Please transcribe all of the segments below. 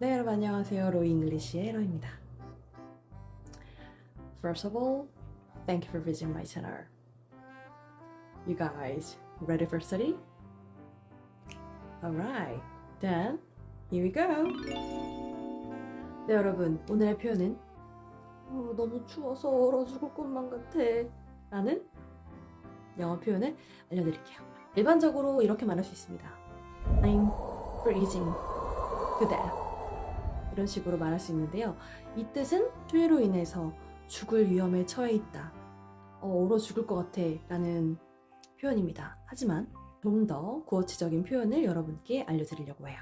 네, 여러분 안녕하세요. 로이 잉글리시의 로입니다. First of all, thank you for visiting my channel. You guys ready for study? Alright, then here we go. 네, 여러분 오늘의 표현은 어, 너무 추워서 얼어 죽을 것만 같아 라는 영어 표현을 알려드릴게요. 일반적으로 이렇게 말할 수 있습니다. I'm freezing to death. 이런 식으로 말할 수 있는데요. 이 뜻은 추위로 인해서 죽을 위험에 처해 있다. 어, 얼어 죽을 것 같아. 라는 표현입니다. 하지만 좀 더 구어치적인 표현을 여러분께 알려드리려고 해요.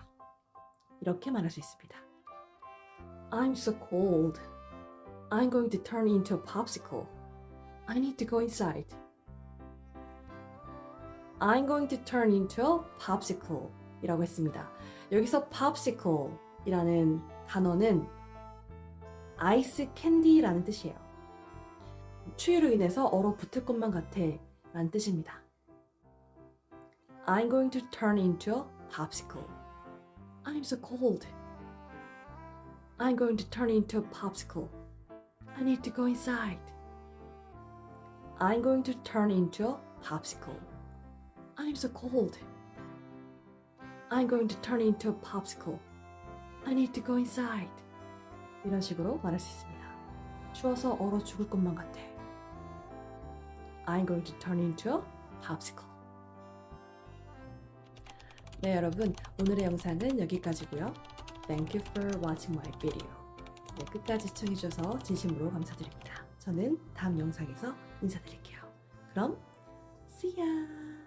이렇게 말할 수 있습니다. I'm so cold. I'm going to turn into a popsicle. I need to go inside. I'm going to turn into a popsicle. 이라고 했습니다. 여기서 popsicle 이라는 단어는 아이스 캔디라는 뜻이에요. 추위로 인해서 얼어붙을 것만 같아 라는 뜻입니다. I'm going to turn into a popsicle. I'm so cold. I'm going to turn into a popsicle. I need to go inside. I'm going to turn into a popsicle. I'm so cold. I'm going to turn into a popsicle. I need to go inside. 이런 식으로 말할 수 있습니다. 추워서 얼어 죽을 것만 같아. I'm going to turn into a popsicle. 네, 여러분. 오늘의 영상은 여기까지고요. Thank you for watching my video. 네, 끝까지 시청해주셔서 진심으로 감사드립니다. 저는 다음 영상에서 인사드릴게요. 그럼, see ya!